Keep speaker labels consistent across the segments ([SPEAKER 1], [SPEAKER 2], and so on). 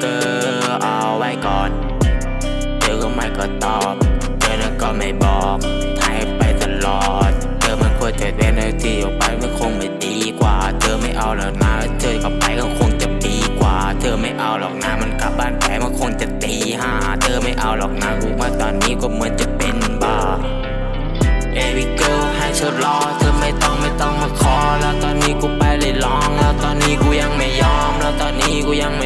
[SPEAKER 1] เกอเอาไว้ก่อนเธอก็ไม่ก็ตอบเธอนั้นก็ไม่บอกทายไปตลอด เธอมันควรจะเป็นที่ออกไปมันคงไม่ดีกว่า เธอไม่เอาหรอกนะเธอกลับไปก็คงจะดีกว่า เธอไม่เอาหรอกนะมันกลับบ้านแผลมันคงจะตีห่าเธอไม่เอาหรอกนะรู้ว่าตอนนี้ก็เหมือนจะเป็น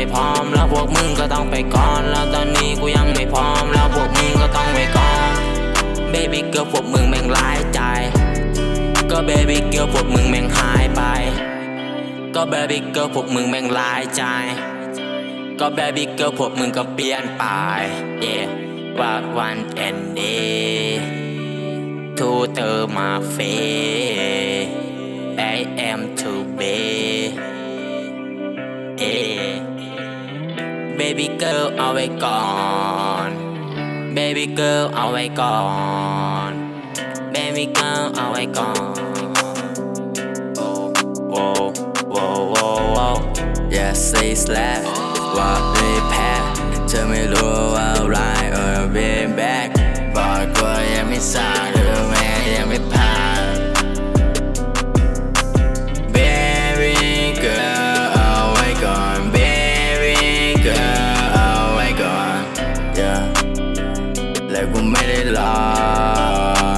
[SPEAKER 1] ไม่พร้อม แล้วพวกมึงก็ต้องไปก่อน แล้วตอนนี้กูยังไม่พร้อม แล้วพวกมึงก็ต้องไปก่อน Baby girl พวกมึงแม่งร้ายใจ ก็ Baby girl พวกมึงแม่งหายไป ก็ Baby girl พวกมึงแม่งร้ายใจ ก็ Baby girl พวกมึงก็เปลี่ยนไป Yeah ว่าวัน and day ทูเตอร์มาเฟ I Baby girl เอาไว้ก่อน Baby girl เอาไว้ก่อน Baby girl เอาไว้ก่อนโอ้โอ้โอ้โอ้โอ้ Yes say slap ว่าไม่แพ้เธอไม่รู้ว่าร้าย or being back บอกกลัวยังไม่สายหรือแม้ยังไม่ผ่าน กูไม่ได้รอ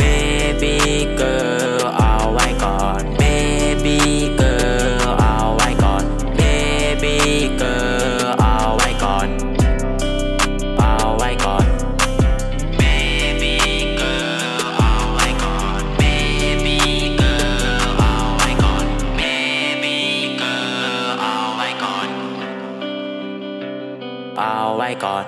[SPEAKER 1] Baby girl เอาไว้ก่อน Baby girl เอาไว้ก่อน Baby girl เอาไว้ก่อนเอาไว้ก่อน Baby girl เอาไว้ก่อน Baby girl เอาไว้ก่อน Baby girl เอาไว้ก่อนเอาไว้ก่อน